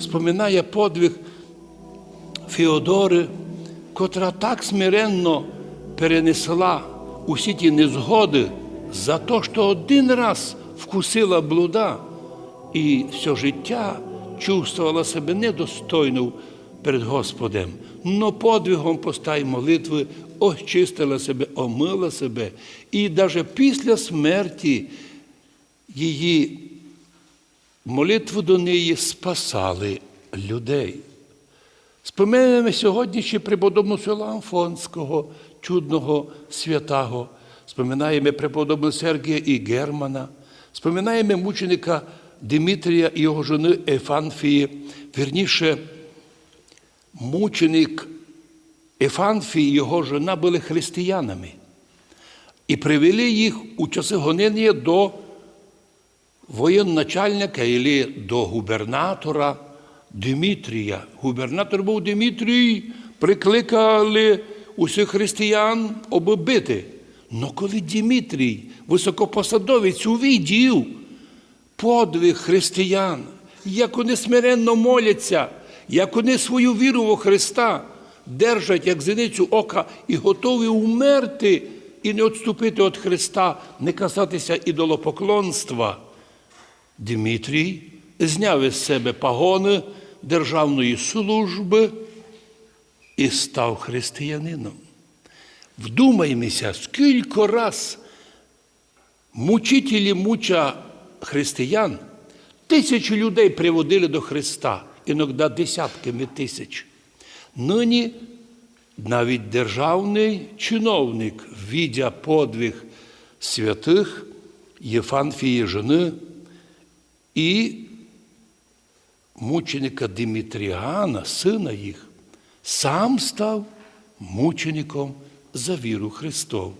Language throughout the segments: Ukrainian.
споминає подвиг Феодори, котра так смиренно перенесла усі ті незгоди за те, що один раз вкусила блуда і все життя чувствувала себе недостойною перед Господем, но подвигом постай молитви очистила себе, омила себе, і навіть після смерті її молитви до неї спасали людей. Споминаємо сьогодні ще преподобну села Амфонського, чудного святого, споминаємо преподобну Сергія і Германа, споминаємо мученика Димитрія і його жони Ефанфії, вірніше, мученик Ефанфій і його жона були християнами і привели їх у часи гонення до воєнначальника і до губернатора Димитрія. Губернатор був Димитрій, прикликали усіх християн оббити. Но коли Димитрій, високопосадовець, увидів подвиг християн, як вони смиренно моляться, як вони свою віру во Христа держать, як зеницю ока, і готові умерти і не відступити від Христа, не касатися ідолопоклонства. Дмитрій зняв із себе пагони державної служби і став християнином. Вдумаймося, скільки раз мучителі муча християн тисячі людей приводили до Христа, іноді десятками тисяч. Нині навіть державний чиновник, видя подвиг святих Єфанфії жени і мученика Димитріана, сина їх, сам став мучеником за віру Христову.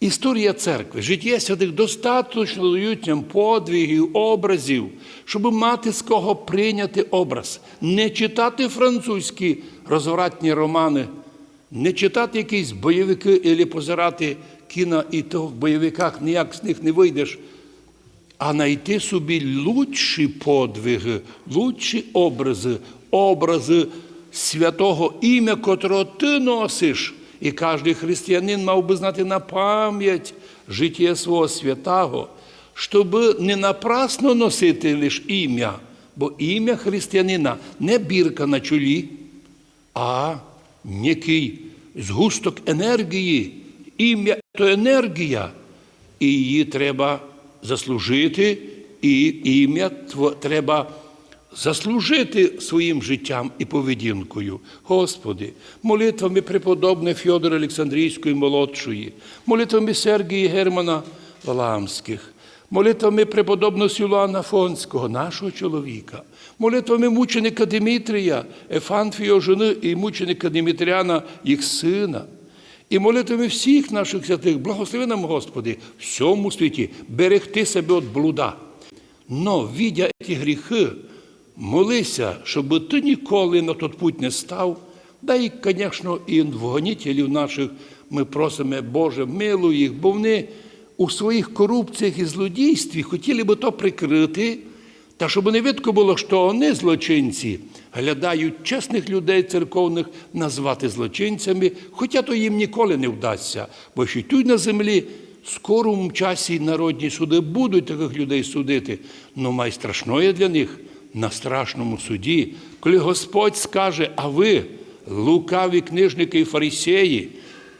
Історія церкви, життя святих достатньо дають нам подвигів, образів, щоб мати з кого прийняти образ, не читати французькі розвратні романи, не читати якісь бойовики або позирати кіно і то в бойовиках ніяк з них не вийдеш, а знайти собі лучші подвиги, лучші образи, образи святого ім'я, котрого ти носиш. І кожен християнин мав би знати на пам'ять життя свого святого, щоб не напрасно носити лише ім'я, бо ім'я християнина не бірка на чолі, а некий згусток енергії. Ім'я то енергія, і її треба заслужити, і ім'я треба заслужити своїм життям і поведінкою. Господи, молитвами преподобних Фьодора Олександрійської молодшої, молитвами Сергія Германа Валамських, молитвами преподобного Сюлана Афонського, нашого чоловіка, молитвами мученика Димитрія, Ефанфія жени і мученика Димитріана, їх сина. І молитвами всіх наших святих, благослови нам, Господи, всьому світі берегти себе від блуда. Но, видя ці гріхи, молися, щоб ти ніколи на тот путь не став. Да і, звісно, і в наших ми просимо, Боже, милуй їх, бо вони у своїх корупціях і злодійстві хотіли би то прикрити, та щоб не видко було, що вони злочинці глядають чесних людей церковних назвати злочинцями, хоча то їм ніколи не вдасться, бо що тут на землі скорому часі народні суди будуть таких людей судити, але май страшное для них на страшному суді, коли Господь скаже, а ви, лукаві книжники і фарисеї,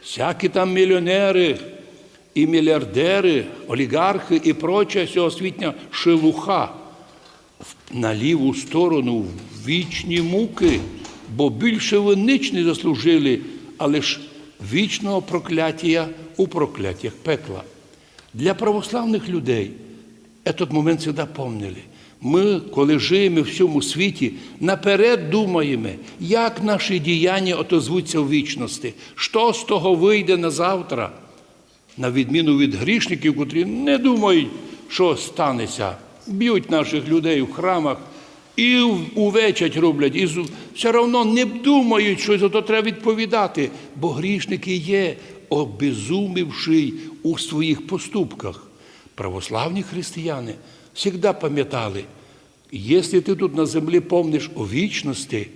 всякі там мільйонери і мільярдери, олігархи і проча всеосвітня шелуха на ліву сторону в вічні муки, бо більше ніч не заслужили, але ж вічного прокляття у прокляттях пекла. Для православних людей этот момент завжди помнили. Ми, коли живемо в цьому світі, наперед думаємо, як наші діяння отозвуться в вічності, що з того вийде на завтра, на відміну від грішників, котрі не думають, що станеться. Б'ють наших людей в храмах і увечать роблять, і все одно не думають, що за то треба відповідати, бо грішники є, обезумівши у своїх поступках. Православні християни завжди пам'ятали, Якщо ти тут на землі помниш у вічності,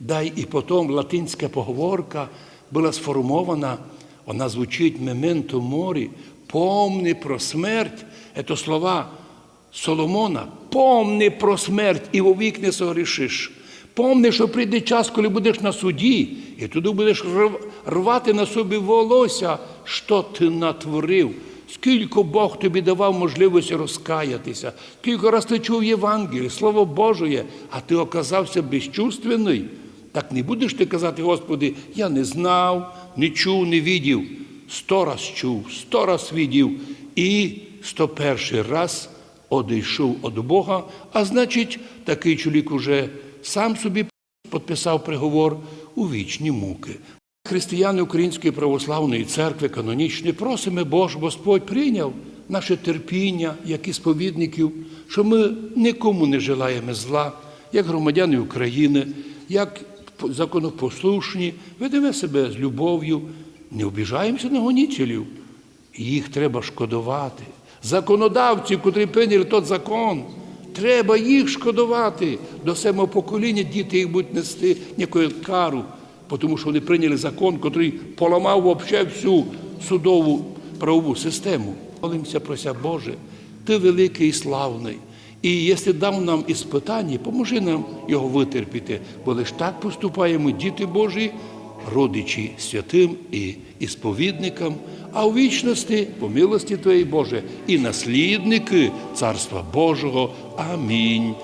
дай і потім латинська поговорка була сформована, вона звучить «мементо морі», помни про смерть, це слова Соломона, помни про смерть і вовік не согрішиш. Помни, що прийде час, коли будеш на суді, і туди будеш рвати на собі волосся, що ти натворив. Скільки Бог тобі давав можливості розкаятися, скільки раз ти чув Євангеліє, Слово Божє, а ти оказався безчувственний. Так не будеш ти казати, Господи, я не знав, не чув, не відів. Сто раз чув, сто раз відів, і сто перший раз одійшов від Бога, а значить, такий чоловік уже сам собі підписав приговор у вічні муки. Християни Української православної церкви канонічної просимо Бож, Господь прийняв наше терпіння, як і сповідників, що ми нікому не желаємо зла, як громадяни України, як законопослушні, ведемо себе з любов'ю, не обіжаємося на гонітелів. Їх треба шкодувати. Законодавці, котрі прийняли той закон, треба їх шкодувати. До самого покоління діти їх будуть нести ніяку кару, тому що вони прийняли закон, який поламав взагалі всю судову правову систему. Молимося, прося Боже, ти великий і славний. І якщо дав нам іспитання, поможи нам його витерпіти, бо лише так поступаємо діти Божі, родичі святим і, і сповідникам, а у вічності, по милості Твоєї Боже, і наслідники Царства Божого. Амінь.